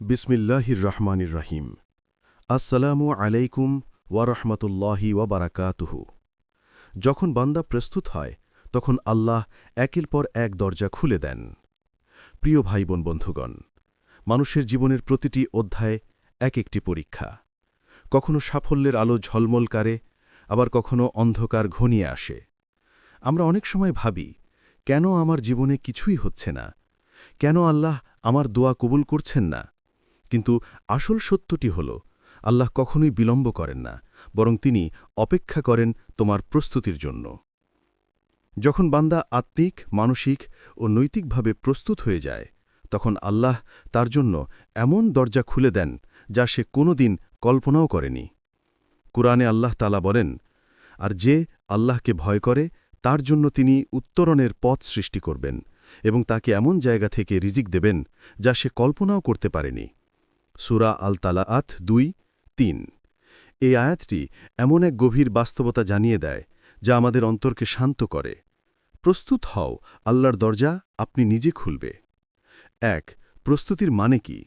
বিসমিল্লাহির রহমানির রহিম। আসসালামু আলাইকুম ওয়ারহমতুল্লাহি ওয়াবারাকাতুহু যখন বান্দা প্রস্তুত হয়, তখন আল্লাহ একের পর এক দরজা খুলে দেন। প্রিয় ভাই বোন বন্ধুগণ, মানুষের জীবনের প্রতিটি অধ্যায় এক একটি পরীক্ষা। কখনো সাফল্যের আলো ঝলমল কারে, আবার কখনো অন্ধকার ঘনিয়ে আসে। আমরা অনেক সময় ভাবি, কেন আমার জীবনে কিছুই হচ্ছে না? কেন আল্লাহ আমার দোয়া কবুল করছেন না? কিন্তু আসল সত্যটি হল, আল্লাহ কখনোই বিলম্ব করেন না, বরং তিনি অপেক্ষা করেন তোমার প্রস্তুতির জন্য। যখন বান্দা আত্মিক, মানসিক ও নৈতিকভাবে প্রস্তুত হয়ে যায়, তখন আল্লাহ তার জন্য এমন দরজা খুলে দেন যা সে কোনোদিন কল্পনাও করেনি। কুরআনে আল্লাহ তালা বলেন, আর যে আল্লাহকে ভয় করে, তার জন্য তিনি উত্তরণের পথ সৃষ্টি করবেন এবং তাকে এমন জায়গা থেকে রিজিক দেবেন যা সে কল্পনাও করতে পারেনি। সুরা আল তালাআত দুই, তিন। এই আয়াতটি এমন এক গভীর বাস্তবতা জানিয়ে দেয়, যা আমাদের অন্তরকে শান্ত করে। প্রস্তুত হও, আল্লাহর দরজা আপনি নিজে খুলবে। এক, প্রস্তুতির মানে কি?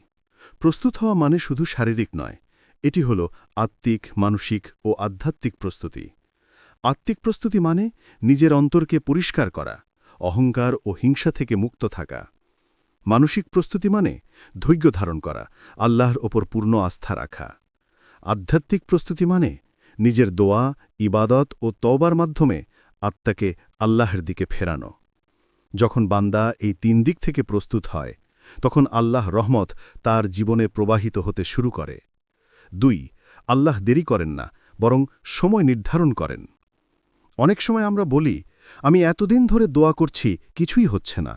প্রস্তুত হওয়া মানে শুধু শারীরিক নয়, এটি হল আত্মিক, মানসিক ও আধ্যাত্মিক প্রস্তুতি। আত্মিক প্রস্তুতি মানে নিজের অন্তরকে পরিষ্কার করা, অহংকার ও হিংসা থেকে মুক্ত থাকা। মানসিক প্রস্তুতি মানে ধৈর্য ধারণ করা, আল্লাহর ওপর পূর্ণ আস্থা রাখা। আধ্যাত্মিক প্রস্তুতি মানে নিজের দোয়া, ইবাদত ও তওবার মাধ্যমে আত্মাকে আল্লাহর দিকে ফেরানো। যখন বান্দা এই তিন দিক থেকে প্রস্তুত হয়, তখন আল্লাহ রহমত তার জীবনে প্রবাহিত হতে শুরু করে। দুই, আল্লাহ দেরি করেন না, বরং সময় নির্ধারণ করেন। অনেক সময় আমরা বলি, আমি এতদিন ধরে দোয়া করছি, কিছুই হচ্ছে না।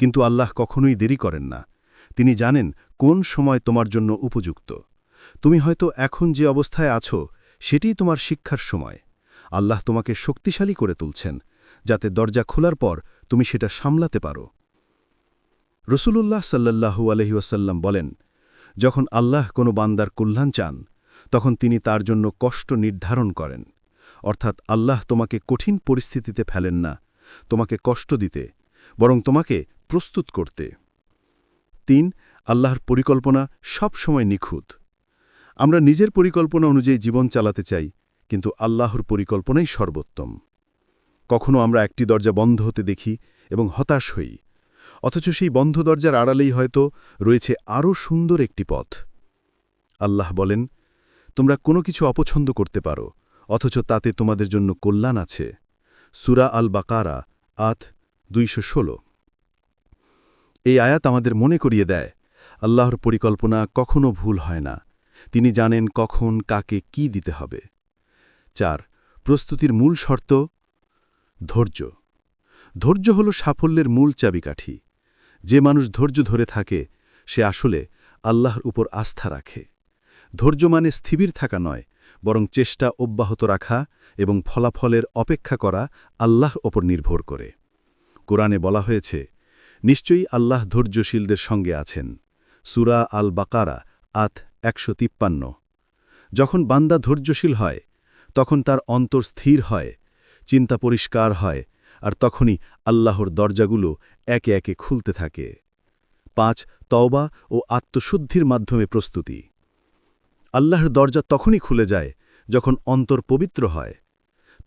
কিন্তু আল্লাহ কখনোই দেরি করেন না। তিনি জানেন কোন সময় তোমার জন্য উপযুক্ত। তুমি হয়তো এখন যে অবস্থায় আছো সেটিই তোমার শিক্ষার সময়। আল্লাহ তোমাকে শক্তিশালী করে তুলছেন, যাতে দরজা খোলার পর তুমি সেটা সামলাতে পারো। রসুলুল্লাহ সাল্লাহু আলহিউসাল্লাম বলেন, যখন আল্লাহ কোনো বান্দার কল্যাণ চান, তখন তিনি তার জন্য কষ্ট নির্ধারণ করেন। অর্থাৎ আল্লাহ তোমাকে কঠিন পরিস্থিতিতে ফেলেন না, তোমাকে কষ্ট দিতে বরং তোমাকে প্রস্তুত করতে। তিন, আল্লাহর পরিকল্পনা সব সময় নিখুঁত। আমরা নিজের পরিকল্পনা অনুযায়ী জীবন চালাতে চাই, কিন্তু আল্লাহর পরিকল্পনাই সর্বোত্তম। কখনো আমরা একটি দরজা বন্ধ হতে দেখি এবং হতাশ হই, অথচ সেই বন্ধ দরজার আড়ালেই হয়তো রয়েছে আরও সুন্দর একটি পথ। আল্লাহ বলেন, তোমরা কোনো কিছু অপছন্দ করতে পারো, অথচ তাতে তোমাদের জন্য কল্যাণ আছে। সুরা আল বাকারা আত দুইশ ষোল। এই আয়াত আমাদের মনে করিয়ে দেয়, আল্লাহর পরিকল্পনা কখনো ভুল হয় না। তিনি জানেন কখন কাকে কি দিতে হবে। চার, প্রস্তুতির মূল শর্ত, ধৈর্য। ধৈর্য হল সাফল্যের মূল চাবিকাঠি। যে মানুষ ধৈর্য ধরে থাকে, সে আসলে আল্লাহর উপর আস্থা রাখে। ধৈর্য মানে স্থিবির থাকা নয়, বরং চেষ্টা অব্যাহত রাখা এবং ফলাফলের অপেক্ষা করা আল্লাহ ওপর নির্ভর করে। কোরআনে বলা হয়েছে, নিশ্চয়ই আল্লাহ ধৈর্যশীলদের সঙ্গে আছেন। সুরা আল বাকারা আত একশো তিপ্পান্ন। যখন বান্দা ধৈর্যশীল হয়, তখন তার অন্তর স্থির হয়, চিন্তা পরিষ্কার হয়, আর তখনই আল্লাহর দরজাগুলো একে একে খুলতে থাকে। পাঁচ, তওবা ও আত্মশুদ্ধির মাধ্যমে প্রস্তুতি। আল্লাহর দরজা তখনই খুলে যায় যখন অন্তর পবিত্র হয়।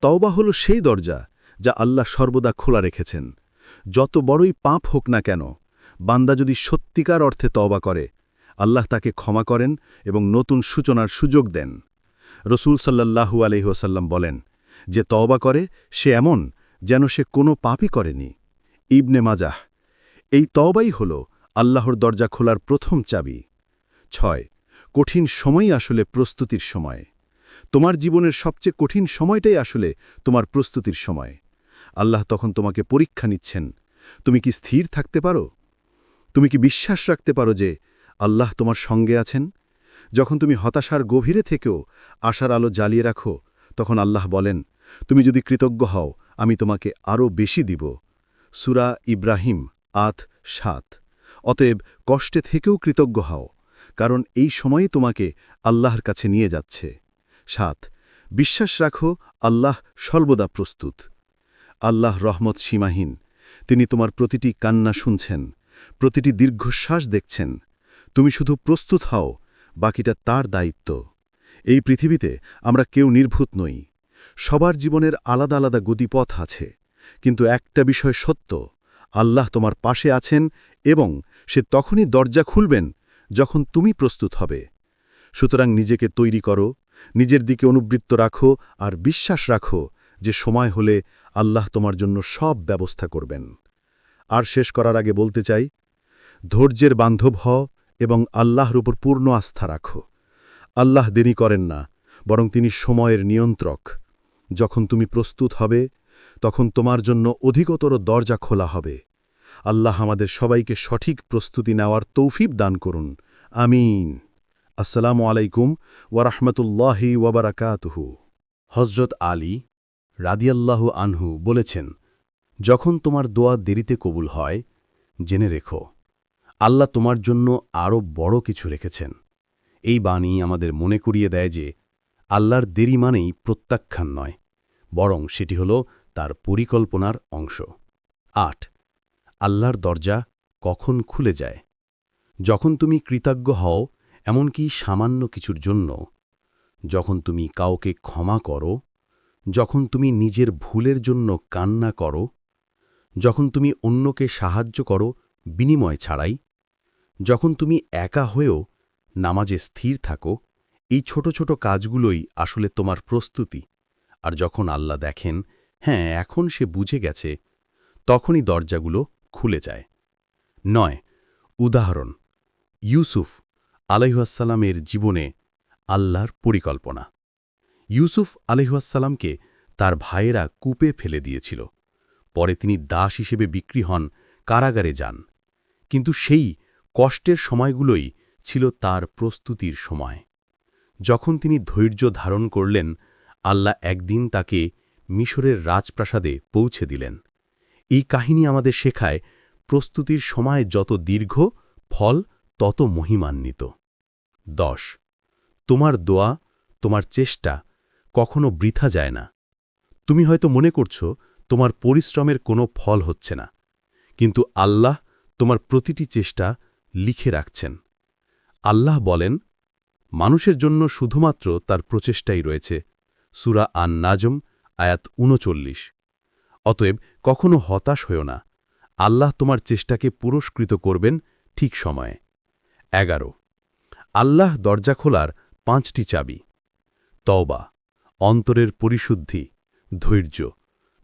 তওবা হল সেই দরজা যা আল্লাহ সর্বদা খোলা রেখেছেন। যত বড়ই পাপ হোক না কেন, বান্দা যদি সত্যিকার অর্থে তওবা করে, আল্লাহ তাকে ক্ষমা করেন এবং নতুন সূচনার সুযোগ দেন। রসুল সাল্লাহু আলহিহাসাল্লাম বলেন, যে তওবা করে, সে এমন যেন সে কোনো পাপই করেনি। ইবনে মাজাহ, এই তওবাই হল আল্লাহর দরজা খোলার প্রথম চাবি। ছয়, কঠিন সময়ই আসলে প্রস্তুতির সময়। তোমার জীবনের সবচেয়ে কঠিন সময়টাই আসলে তোমার প্রস্তুতির সময়। আল্লাহ তখন তোমাকে পরীক্ষা নিচ্ছেন। তুমি কি স্থির থাকতে পারো? তুমি কি বিশ্বাস রাখতে পারো যে আল্লাহ তোমার সঙ্গে আছেন? যখন তুমি হতাশার গভীরে থেকেও আশার আলো জ্বালিয়ে রাখো, তখন আল্লাহ বলেন, তুমি যদি কৃতজ্ঞ হও, আমি তোমাকে আরও বেশি দিব। সুরা ইব্রাহিম, আত সাত। অতএব কষ্টে থেকেও কৃতজ্ঞ হও, কারণ এই সময়ে তোমাকে আল্লাহর কাছে নিয়ে যাচ্ছে। সাত। বিশ্বাস রাখো, আল্লাহ সর্বদা প্রস্তুত। আল্লাহ রহমত সীমাহীন। তিনি তোমার প্রতিটি কান্না শুনছেন, প্রতিটি দীর্ঘশ্বাস দেখছেন। তুমি শুধু প্রস্তুত হও, বাকিটা তার দায়িত্ব। এই পৃথিবীতে আমরা কেউ নির্ভূত নই। সবার জীবনের আলাদা আলাদা গতিপথ আছে। কিন্তু একটা বিষয় সত্য, আল্লাহ তোমার পাশে আছেন এবং সে তখনই দরজা খুলবেন যখন তুমি প্রস্তুত হবে। সুতরাং নিজেকে তৈরি করো, নিজের দিকে অনুবৃত্ত রাখো আর বিশ্বাস রাখো যে সময় হলে আল্লাহ তোমার জন্য সব ব্যবস্থা করবেন। আর শেষ করার আগে বলতে চাই, ধৈর্যের বান্ধব হ এবং আল্লাহর উপর পূর্ণ আস্থা রাখো। আল্লাহ দেরি করেন না, বরং তিনি সময়ের নিয়ন্ত্রক। যখন তুমি প্রস্তুত হবে, তখন তোমার জন্য অধিকতর দরজা খোলা হবে। আল্লাহ আমাদের সবাইকে সঠিক প্রস্তুতি নেওয়ার তৌফিব দান করুন। আমিন। আসসালামু আলাইকুম ওয়ারহমতুল্লাহি ওয়াবারাকাতুহু হজরত আলী রাদিয়াল্লাহু আনহু বলেছেন, যখন তোমার দোয়া দেরিতে কবুল হয়, জেনে রেখো, আল্লাহ তোমার জন্য আরও বড় কিছু রেখেছেন। এই বাণী আমাদের মনে করিয়ে দেয় যে, আল্লাহর দেরি মানেই প্রত্যাখ্যান নয়, বরং সেটি হল তার পরিকল্পনার অংশ। আট, আল্লাহর দরজা কখন খুলে যায়? যখন তুমি কৃতজ্ঞ হও, এমনকি সামান্য কিছুর জন্য। যখন তুমি কাউকে ক্ষমা করো যখন তুমি নিজের ভুলের জন্য কান্না করো, যখন তুমি অন্যকে সাহায্য করো বিনিময় ছাড়াই, যখন তুমি একা হয়েও নামাজে স্থির থাকো, এই ছোট ছোট কাজগুলোই আসলে তোমার প্রস্তুতি। আর যখন আল্লাহ দেখেন হ্যাঁ এখন সে বুঝে গেছে, তখনই দরজাগুলো খুলে যায়। নয়, উদাহরণ, ইউসুফ আলহাসাল্লামের জীবনে আল্লাহর পরিকল্পনা। ইউসুফ আলহাসাল্লামকে তার ভাইয়েরা কূপে ফেলে দিয়েছিল। পরে তিনি দাস হিসেবে বিক্রি হন, কারাগারে যান। কিন্তু সেই কষ্টের সময়গুলোই ছিল তার প্রস্তুতির সময়। যখন তিনি ধৈর্য ধারণ করলেন, আল্লাহ একদিন তাকে মিশরের রাজপ্রাসাদে পৌঁছে দিলেন। এই কাহিনী আমাদের শেখায়, প্রস্তুতির সময় যত দীর্ঘ ফল, তত মহিমান্বিত। দশ। তোমার দোয়া, তোমার চেষ্টা কখনো বৃথা যায় না। তুমি হয়তো মনে করছ, তোমার পরিশ্রমের কোনো ফল হচ্ছে না। কিন্তু আল্লাহ তোমার প্রতিটি চেষ্টা লিখে রাখছেন। আল্লাহ বলেন, মানুষের জন্য শুধুমাত্র তার প্রচেষ্টাই রয়েছে। সুরা আন নাজম আয়াত উনচল্লিশ অতএব কখনো হতাশ হও না। আল্লাহ তোমার চেষ্টাকে পুরস্কৃত করবেন ঠিক সময়ে। এগারো। আল্লাহ দরজা খোলার পাঁচটি চাবি। তওবা। অন্তরের পরিশুদ্ধি, ধৈর্য,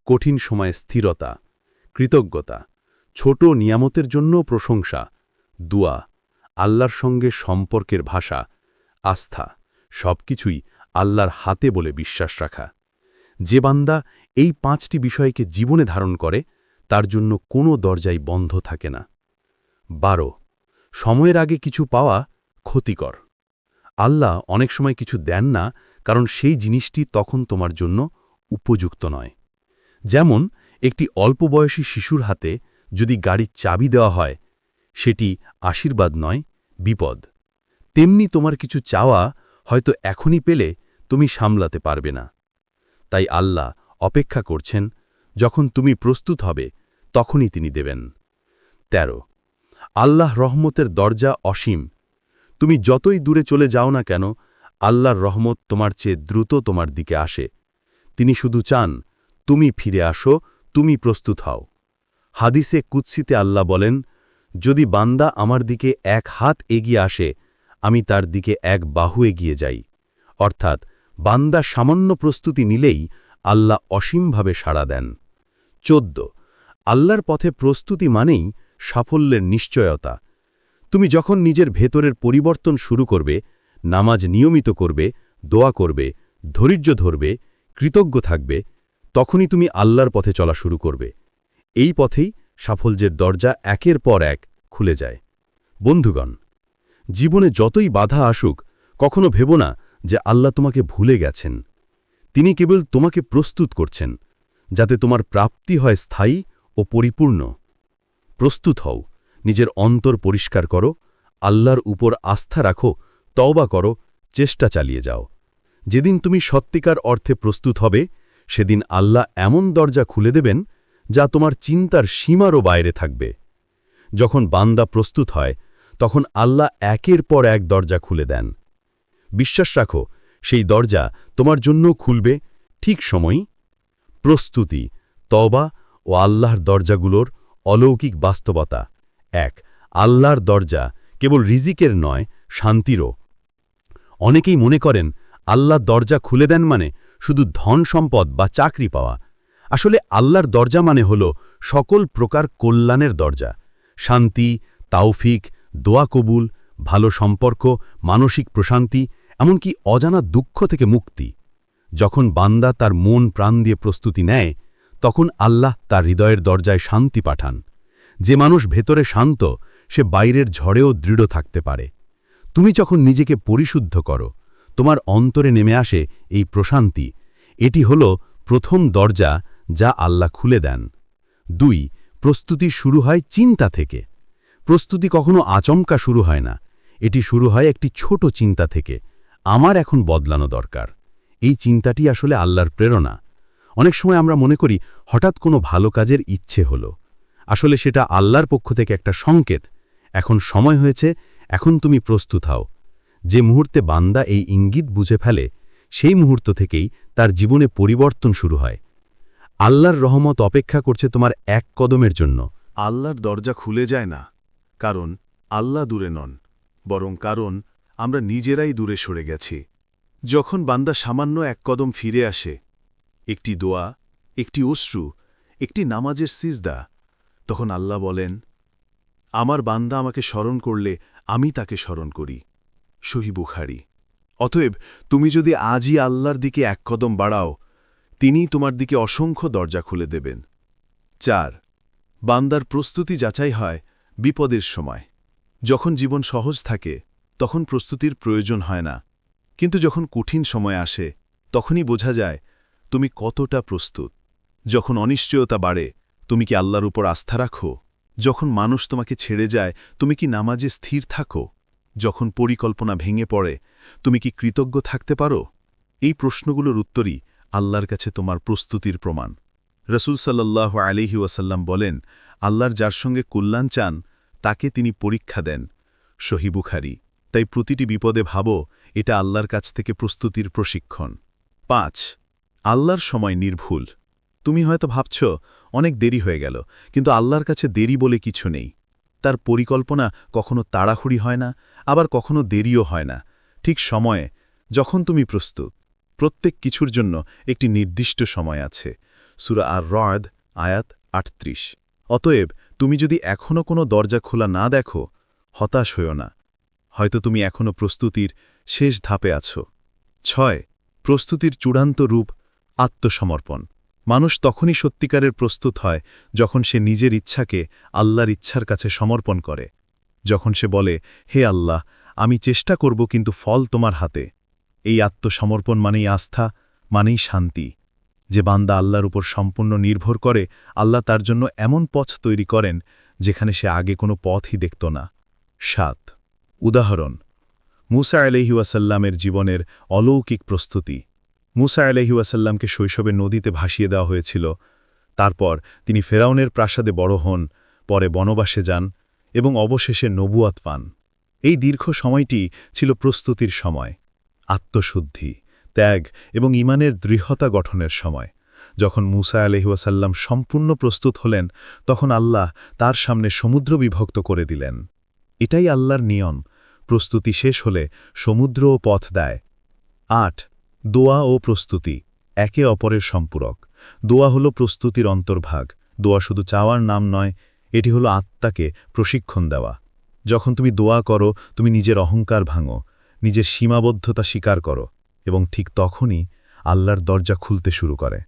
কঠিন সময়ে স্থিরতা, কৃতজ্ঞতা, ছোট নিয়ামতের জন্য প্রশংসা, দুয়া, আল্লাহর সঙ্গে সম্পর্কের ভাষা, আস্থা, সবকিছুই আল্লাহর হাতে বলে বিশ্বাস রাখা। যে বান্দা এই পাঁচটি বিষয়কে জীবনে ধারণ করে, তার জন্য কোনো দরজাই বন্ধ থাকে না। বারো, সময়ের আগে কিছু পাওয়া ক্ষতিকর। আল্লাহ অনেক সময় কিছু দেন না কারণ সেই জিনিসটি তখন তোমার জন্য উপযুক্ত নয়। যেমন, একটি অল্প বয়সী শিশুর হাতে যদি গাড়ির চাবি দেওয়া হয়, সেটি আশীর্বাদ নয়, বিপদ। তেমনি তোমার কিছু চাওয়া হয়তো এখনই পেলে তুমি সামলাতে পারবে না। তাই আল্লাহ অপেক্ষা করছেন, যখন তুমি প্রস্তুত হবে, তখনই তিনি দেবেন। ১৩ আল্লাহ রহমতের দরজা অসীম। তুমি যতই দূরে চলে যাও না কেন আল্লাহর রহমত তোমার চেয়ে দ্রুত তোমার দিকে আসে। তিনি শুধু চান, তুমি ফিরে আসো, তুমি প্রস্তুত হও। হাদিসে কুৎসিতে আল্লাহ বলেন, যদি বান্দা আমার দিকে এক হাত এগিয়ে আসে, আমি তার দিকে এক বাহু এগিয়ে যাই। অর্থাৎ, বান্দা সামান্য প্রস্তুতি নিলেই আল্লাহ অসীমভাবে সাড়া দেন। চোদ্দ, আল্লাহর পথে প্রস্তুতি মানেই সাফল্যের নিশ্চয়তা। তুমি যখন নিজের ভেতরের পরিবর্তন শুরু করবে নামাজ নিয়মিত করবে, দোয়া করবে, ধৈর্য ধরবে, কৃতজ্ঞ থাকবে, তখনই তুমি আল্লাহর পথে চলা শুরু করবে। এই পথেই সাফল্যের দরজা একের পর এক খুলে যায়। বন্ধুগণ, জীবনে যতই বাধা আসুক, কখনো ভেব না যে আল্লাহ তোমাকে ভুলে গেছেন। তিনি কেবল তোমাকে প্রস্তুত করছেন, যাতে তোমার প্রাপ্তি হয় স্থায়ী ও পরিপূর্ণ। প্রস্তুত হও, নিজের অন্তর পরিষ্কার করো, আল্লাহর উপর আস্থা রাখো তওবা করো, চেষ্টা চালিয়ে যাও। যেদিন তুমি সত্যিকার অর্থে প্রস্তুত হবে, সেদিন আল্লাহ এমন দরজা খুলে দেবেন, যা তোমার চিন্তার সীমারও বাইরে থাকবে। যখন বান্দা প্রস্তুত হয়, তখন আল্লাহ একের পর এক দরজা খুলে দেন। বিশ্বাস রাখো, সেই দরজা তোমার জন্য খুলবে ঠিক সময়ই। প্রস্তুতি তবা ও আল্লাহর দরজাগুলোর অলৌকিক বাস্তবতা। এক, আল্লাহর দরজা কেবল রিজিকের নয়, শান্তিরও। অনেকেই মনে করেন, আল্লাহ দরজা খুলে দেন মানে শুধু ধন সম্পদ বা চাকরি পাওয়া। আসলে আল্লাহর দরজা মানে হল সকল প্রকার কল্যাণের দরজা। শান্তি, তাওফিক, দোয়া কবুল, ভালো সম্পর্ক, মানসিক প্রশান্তি, এমনকি অজানা দুঃখ থেকে মুক্তি। যখন বান্দা তার মন প্রাণ দিয়ে প্রস্তুতি নেয়, তখন আল্লাহ তার হৃদয়ের দরজায় শান্তি পাঠান। যে মানুষ ভেতরে শান্ত, সে বাইরের ঝড়েও দৃঢ় থাকতে পারে। তুমি যখন নিজেকে পরিশুদ্ধ করো, তোমার অন্তরে নেমে আসে এই প্রশান্তি। এটি হল প্রথম দরজা যা আল্লাহ খুলে দেন। দুই, প্রস্তুতি শুরু হয় চিন্তা থেকে। প্রস্তুতি কখনো আচমকা শুরু হয় না। এটি শুরু হয় একটি ছোট চিন্তা থেকে। আমার এখন বদলানো দরকার। এই চিন্তাটি আসলে আল্লাহর প্রেরণা। অনেক সময় আমরা মনে করি, হঠাৎ কোনো ভালো কাজের ইচ্ছে হলো। আসলে সেটা আল্লাহর পক্ষ থেকে একটা সংকেত। এখন সময় হয়েছে এখন তুমি প্রস্তুত হও। যে মুহূর্তে বান্দা এই ইঙ্গিত বুঝে ফেলে, সেই মুহূর্ত থেকেই তার জীবনে পরিবর্তন শুরু হয়। আল্লাহর রহমত অপেক্ষা করছে তোমার এক কদমের জন্য। আল্লাহর দরজা খুলে যায় না, কারণ আল্লাহ দূরে নন, বরং কারণ আমরা নিজেরাই দূরে সরে গেছি। যখন বান্দা সামান্য এক কদম ফিরে আসে, একটি দোয়া, একটি অশ্রু, একটি নামাজের সিজদা, তখন আল্লাহ বলেন, আমার বান্দা আমাকে স্মরণ করলে আমি তাকে স্মরণ করি, সহি বুখারি। অতএব তুমি যদি আজই আল্লাহর দিকে এক কদম বাড়াও তিনি তোমার দিকে অসংখ্য দরজা খুলে দেবেন। চার, বান্দার প্রস্তুতি যাচাই হয় বিপদের সময়। যখন জীবন সহজ থাকে, তখন প্রস্তুতির প্রয়োজন হয় না। কিন্তু যখন কঠিন সময় আসে, তখনই বোঝা যায়, তুমি কতটা প্রস্তুত। যখন অনিশ্চয়তা বাড়ে, তুমি কি আল্লাহর উপর আস্থা রাখো? যখন মানুষ তোমাকে ছেড়ে যায়, তুমি কি নামাজে স্থির থাকো? যখন পরিকল্পনা ভেঙে পড়ে, তুমি কি কৃতজ্ঞ থাকতে পারো? এই প্রশ্নগুলোর উত্তরই আল্লাহর কাছে তোমার প্রস্তুতির প্রমাণ। রসুল সাল্লাহ আলিহি ওয়াসাল্লাম বলেন, আল্লাহর যার সঙ্গে কল্যাণ চান, তাকে তিনি পরীক্ষা দেন। সহিবুখারি তাই প্রতিটি বিপদে ভাবো, এটা আল্লাহর কাছ থেকে প্রস্তুতির প্রশিক্ষণ। পাঁচ, আল্লাহর সময় নির্ভুল। তুমি হয়তো ভাবছ, অনেক দেরি হয়ে গেল, কিন্তু আল্লাহর কাছে দেরি বলে কিছু নেই। তার পরিকল্পনা কখনো তাড়াহুড়ি হয় না, আবার কখনো দেরিও হয় না। ঠিক সময়ে, যখন তুমি প্রস্তুত, প্রত্যেক কিছুর জন্য একটি নির্দিষ্ট সময় আছে। সুরা আর রদ আয়াত আটত্রিশ। অতএব, তুমি যদি এখনও কোনো দরজা খোলা না দেখো, হতাশ হইও না। হয়তো তুমি এখনও প্রস্তুতির শেষ ধাপে আছো। ছয়, প্রস্তুতির চূড়ান্ত রূপ আত্মসমর্পণ। মানুষ তখনই সত্যিকারের প্রস্তুত হয় যখন সে নিজের ইচ্ছাকে আল্লাহর ইচ্ছার কাছে সমর্পণ করে। যখন সে বলে, হে আল্লাহ, আমি চেষ্টা করব কিন্তু ফল তোমার হাতে। এই আত্মসমর্পণ মানেই আস্থা, মানেই শান্তি। যে বান্দা আল্লাহর উপর সম্পূর্ণ নির্ভর করে, আল্লাহ তার জন্য এমন পথ তৈরি করেন যেখানে সে আগে কোনো পথই দেখত না। সাত। উদাহরণ, মুসা আলহিউসাল্লামের জীবনের অলৌকিক প্রস্তুতি। মুসা আলহিউসাল্লামকে শৈশবে নদীতে ভাসিয়ে দেওয়া হয়েছিল। তারপর তিনি ফেরাউনের প্রাসাদে বড় হন, পরে বনবাসে যান এবং অবশেষে নবুয়াত পান। এই দীর্ঘ সময়টি ছিল প্রস্তুতির সময়, আত্মশুদ্ধি, ত্যাগ এবং ইমানের দৃঢ়তা গঠনের সময়। যখন মুসা আলহিউসাল্লাম সম্পূর্ণ প্রস্তুত হলেন, তখন আল্লাহ তার সামনে সমুদ্র বিভক্ত করে দিলেন। এটাই আল্লাহর নিয়ম, প্রস্তুতি শেষ হলে সমুদ্রও পথ দেয়। আট দোয়া ও প্রস্তুতি, একে অপরের সম্পূরক। দোয়া হলো প্রস্তুতির অন্তর্ভাগ। দোয়া শুধু চাওয়ার নাম নয়, এটি হলো আত্মাকে প্রশিক্ষণ দেওয়া। যখন তুমি দোয়া করো, তুমি নিজের অহংকার ভাঙো, নিজের সীমাবদ্ধতা স্বীকার করো এবং ঠিক তখনই আল্লাহর দরজা খুলতে শুরু করে।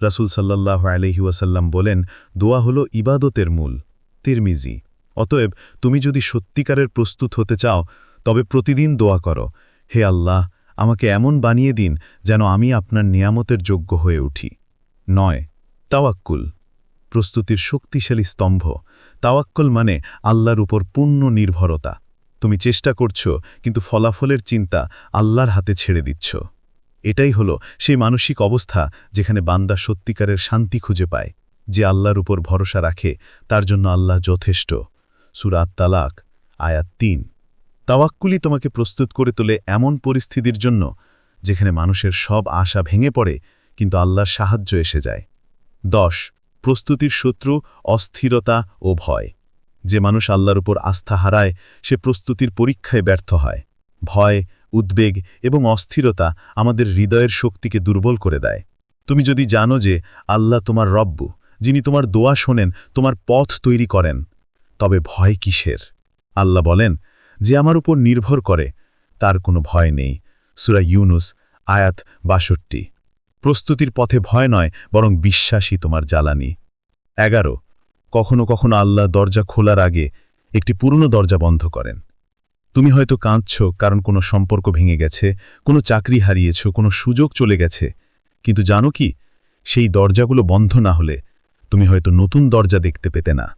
রাসুল সাল্লাহ আলহিউসাল্লাম বলেন, দোয়া হলো ইবাদতের মূল, তিরমিজি। অতএব তুমি যদি সত্যিকারের প্রস্তুত হতে চাও, তবে প্রতিদিন দোয়া করো। হে আল্লাহ আমাকে এমন বানিয়ে দিন যেন আমি আপনার নিয়ামতের যোগ্য হয়ে উঠি। নয়, তাওয়াক্কুল, প্রস্তুতির শক্তিশালী স্তম্ভ। তাওয়াক্কল মানে আল্লাহর উপর পূর্ণ নির্ভরতা। তুমি চেষ্টা করছ, কিন্তু ফলাফলের চিন্তা আল্লাহর হাতে ছেড়ে দিচ্ছ। এটাই হলো সেই মানসিক অবস্থা যেখানে বান্দা সত্যিকারের শান্তি খুঁজে পায়, যে আল্লাহর উপর ভরসা রাখে, তার জন্য আল্লাহ যথেষ্ট। সুরাত তালাক আয়াত তিন। তাওয়াক্কুলি তোমাকে প্রস্তুত করে তোলে এমন পরিস্থিতির জন্য যেখানে মানুষের সব আশা ভেঙে পড়ে, কিন্তু আল্লাহর সাহায্য এসে যায়। দশ, প্রস্তুতির শত্রু অস্থিরতা ও ভয়। যে মানুষ আল্লাহর উপর আস্থা হারায়, সে প্রস্তুতির পরীক্ষায় ব্যর্থ হয়। ভয়, উদ্বেগ এবং অস্থিরতা আমাদের হৃদয়ের শক্তিকে দুর্বল করে দেয়। তুমি যদি জানো যে আল্লাহ তোমার রব্বু, যিনি তোমার দোয়া শোনেন, তোমার পথ তৈরি করেন, তবে ভয় কিসের? আল্লাহ বলেন যে আমার উপর নির্ভর করে, তার কোনো ভয় নেই। সুরা ইউনুস, আয়াত বাষট্টি। প্রস্তুতির পথে ভয় নয়, বরং বিশ্বাসই তোমার জ্বালানি। এগারো। কখনো কখনো আল্লাহ দরজা খোলার আগে একটি পুরনো দরজা বন্ধ করেন। তুমি হয়তো কাঁদছ, কারণ কোনো সম্পর্ক ভেঙে গেছে, কোনো চাকরি হারিয়েছ, কোনো সুযোগ চলে গেছে। কিন্তু জানো কি? সেই দরজাগুলো বন্ধ না হলে তুমি হয়তো নতুন দরজা দেখতে পেতে না।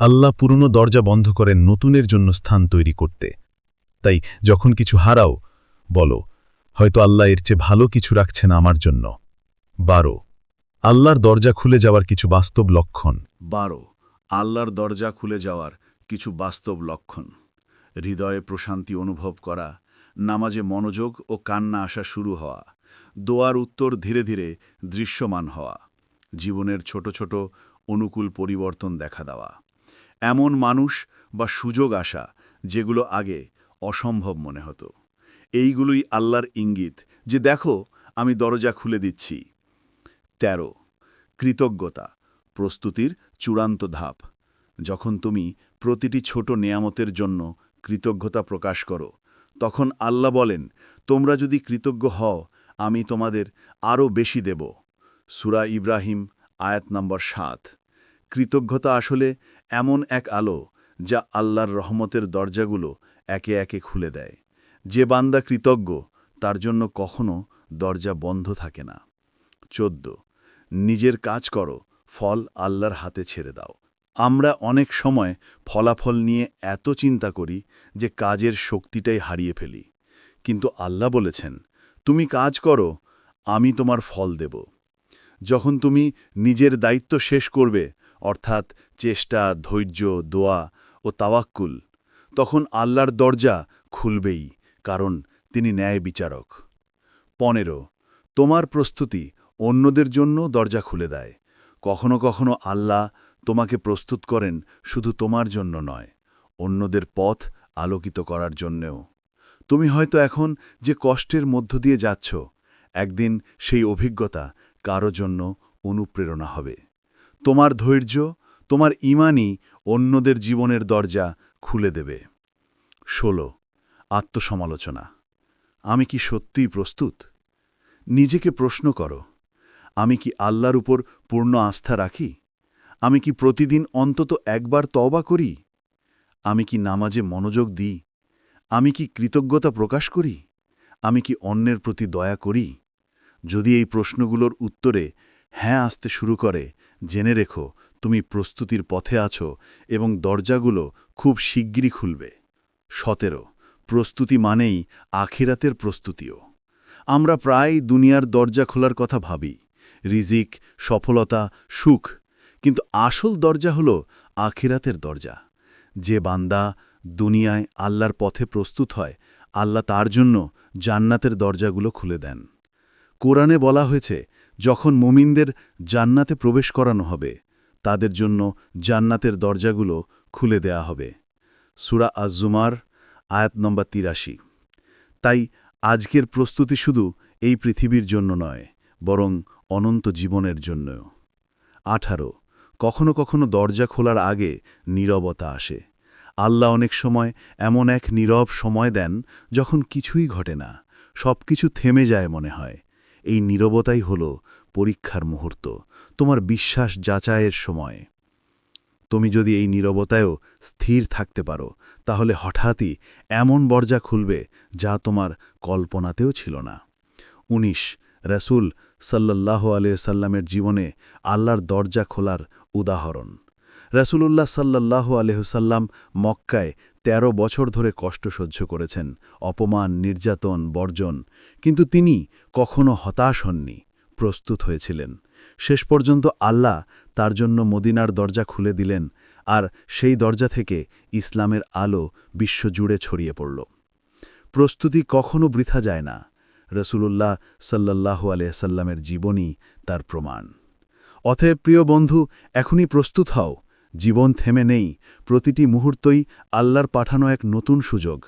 আল্লাহ পুরনো দরজা বন্ধ করেন নতুনের জন্য স্থান তৈরি করতে। তাই যখন কিছু হারাও, বলো, হয়তো আল্লাহ এর চেয়ে ভালো কিছু রাখছেন আমার জন্য। বারো, আল্লাহর দরজা খুলে যাওয়ার কিছু বাস্তব লক্ষণ। বারো, আল্লাহর দরজা খুলে যাওয়ার কিছু বাস্তব লক্ষণ। হৃদয়ে প্রশান্তি অনুভব করা, নামাজে মনোযোগ ও কান্না আসা শুরু হওয়া, দোয়ার উত্তর ধীরে ধীরে দৃশ্যমান হওয়া, জীবনের ছোট ছোট অনুকূল পরিবর্তন দেখা দেওয়া। এমন মানুষ বা সুযোগ আসা যেগুলো আগে অসম্ভব মনে হতো। এইগুলোই আল্লাহর ইঙ্গিত যে দেখো, আমি দরজা খুলে দিচ্ছি। ১৩ কৃতজ্ঞতা, প্রস্তুতির চূড়ান্ত ধাপ। যখন তুমি প্রতিটি ছোট নেয়ামতের জন্য কৃতজ্ঞতা প্রকাশ করো, তখন আল্লাহ বলেন, তোমরা যদি কৃতজ্ঞ হও, আমি তোমাদের আরও বেশি দেব। সুরা ইব্রাহিম, আয়াত নম্বর সাত। কৃতজ্ঞতা আসলে এমন এক আলো যা আল্লাহর রহমতের দরজাগুলো একে একে খুলে দেয়। যে বান্দা কৃতজ্ঞ, তার জন্য কখনো দরজা বন্ধ থাকে না। চোদ্দ। নিজের কাজ করো, ফল আল্লাহর হাতে ছেড়ে দাও। আমরা অনেক সময় ফলাফল নিয়ে এত চিন্তা করি যে কাজের শক্তিটাই হারিয়ে ফেলি। কিন্তু আল্লাহ বলেছেন, তুমি কাজ করো, আমি তোমার ফল দেব। যখন তুমি নিজের দায়িত্ব শেষ করবে অর্থাৎ চেষ্টা, ধৈর্য, দোয়া ও তাওয়াক্কুল, তখন আল্লাহর দরজা খুলবেই, কারণ তিনি ন্যায় বিচারক। পনেরো, তোমার প্রস্তুতি অন্যদের জন্য দরজা খুলে দেয়। কখনো কখনো আল্লাহ তোমাকে প্রস্তুত করেন শুধু তোমার জন্য নয়, অন্যদের পথ আলোকিত করার জন্যেও। তুমি হয়তো এখন যে কষ্টের মধ্য দিয়ে যাচ্ছ, একদিন সেই অভিজ্ঞতা কারও জন্য অনুপ্রেরণা হবে। তোমার ধৈর্য, তোমার ইমানই অন্যদের জীবনের দরজা খুলে দেবে। ষোলো, আত্মসমালোচনা। আমি কি সত্যিই প্রস্তুত? নিজেকে প্রশ্ন করো, আমি কি আল্লাহর উপর পূর্ণ আস্থা রাখি? আমি কি প্রতিদিন অন্তত একবার তবা করি? আমি কি নামাজে মনোযোগ দিই? আমি কি কৃতজ্ঞতা প্রকাশ করি? আমি কি অন্যের প্রতি দয়া করি? যদি এই প্রশ্নগুলোর উত্তরে হ্যাঁ আসতে শুরু করে জেনে রেখো, তুমি প্রস্তুতির পথে আছো এবং দরজাগুলো খুব শিগগিরই খুলবে। সতেরো, প্রস্তুতি মানেই আখিরাতের প্রস্তুতিও। আমরা প্রায় দুনিয়ার দরজা খোলার কথা ভাবি, রিজিক, সফলতা, সুখ, কিন্তু আসল দরজা হল আখিরাতের দরজা। যে বান্দা দুনিয়ায় আল্লাহর পথে প্রস্তুত হয়, আল্লাহ তার জন্য জান্নাতের দরজাগুলো খুলে দেন। কোরআনে বলা হয়েছে যখন মুমিনদের জান্নাতে প্রবেশ করানো হবে, তাদের জন্য জান্নাতের দরজাগুলো খুলে দেয়া হবে। সুরা আজজুমার, আয়াত নম্বর তিরাশি। তাই আজকের প্রস্তুতি শুধু এই পৃথিবীর জন্য নয়, বরং অনন্ত জীবনের জন্যও। আঠারো, কখনো কখনো দরজা খোলার আগে নীরবতা আসে। আল্লাহ অনেক সময় এমন এক নীরব সময় দেন যখন কিছুই ঘটে না সব কিছু থেমে যায় মনে হয়। এই নীরবতাই হল পরীক্ষার মুহূর্ত, তোমার বিশ্বাস যাচাইয়ের সময়। তুমি যদি এই নীরবতায়ও স্থির থাকতে পারো, তাহলে হঠাৎই এমন বর্জা খুলবে যা তোমার কল্পনাতেও ছিল না। ১৯ রসুল সাল্লাহ আলহামের জীবনে আল্লাহর দরজা খোলার উদাহরণ। রসুলুল্লাহ সাল্লাহ আলহসাল্লাম মক্কায় ১৩ বছর ধরে কষ্ট সহ্য করেছেন, অপমান, নির্যাতন, বর্জন, কিন্তু তিনি কখনো হতাশ হননি, প্রস্তুত হয়েছিলেন। শেষ পর্যন্ত আল্লাহ তার জন্য মদিনার দরজা খুলে দিলেন আর সেই দরজা থেকে ইসলামের আলো বিশ্বজুড়ে ছড়িয়ে পড়ল। প্রস্তুতি কখনো বৃথা যায় না, রসুলুল্লাহ সাল্লাল্লাহু আলিয়াল্লামের জীবনী তার প্রমাণ। অতএব প্রিয় বন্ধু, এখনই প্রস্তুত হও জীবন থেমে নেই, প্রতিটি মুহূর্তই আল্লাহর পাঠানো এক নতুন সুযোগ।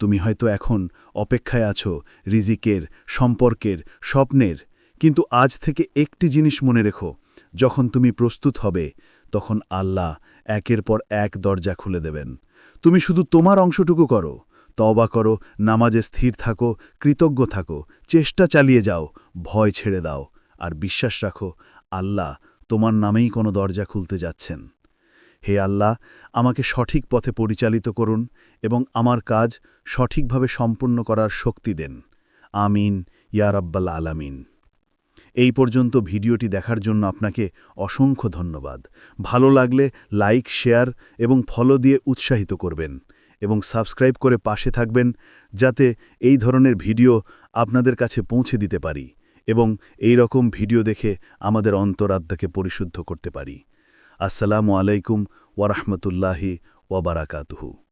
তুমি হয়তো এখন অপেক্ষায় আছো রিজিকের, সম্পর্কের, স্বপ্নের, কিন্তু আজ থেকে একটি জিনিস মনে রেখো, যখন তুমি প্রস্তুত হবে, তখন আল্লাহ একের পর এক দরজা খুলে দেবেন। তুমি শুধু তোমার অংশটুকু করো তবা করো, নামাজে স্থির থাকো, কৃতজ্ঞ থাকো, চেষ্টা চালিয়ে যাও, ভয় ছেড়ে দাও, আর বিশ্বাস রাখো, আল্লাহ তোমার নামেই কোনো দরজা খুলতে যাচ্ছেন। হে আল্লাহ, আমাকে সঠিক পথে পরিচালিত করুন এবং আমার কাজ সঠিকভাবে সম্পূর্ণ করার শক্তি দেন। আমিন, ইয়া রাব্বাল আলামিন। এই পর্যন্ত ভিডিওটি দেখার জন্য আপনাকে অসংখ্য ধন্যবাদ। ভালো লাগলে লাইক, শেয়ার এবং ফলো দিয়ে উৎসাহিত করবেন এবং সাবস্ক্রাইব করে পাশে থাকবেন যাতে এই ধরনের ভিডিও আপনাদের কাছে পৌঁছে দিতে পারি এবং এই রকম ভিডিও দেখে আমাদের অন্তরাত্মাকে পরিশুদ্ধ করতে পারি। আসসালামু আলাইকুম ওয়ারহমতুল্লাহি ওয়াবারাকাতুহু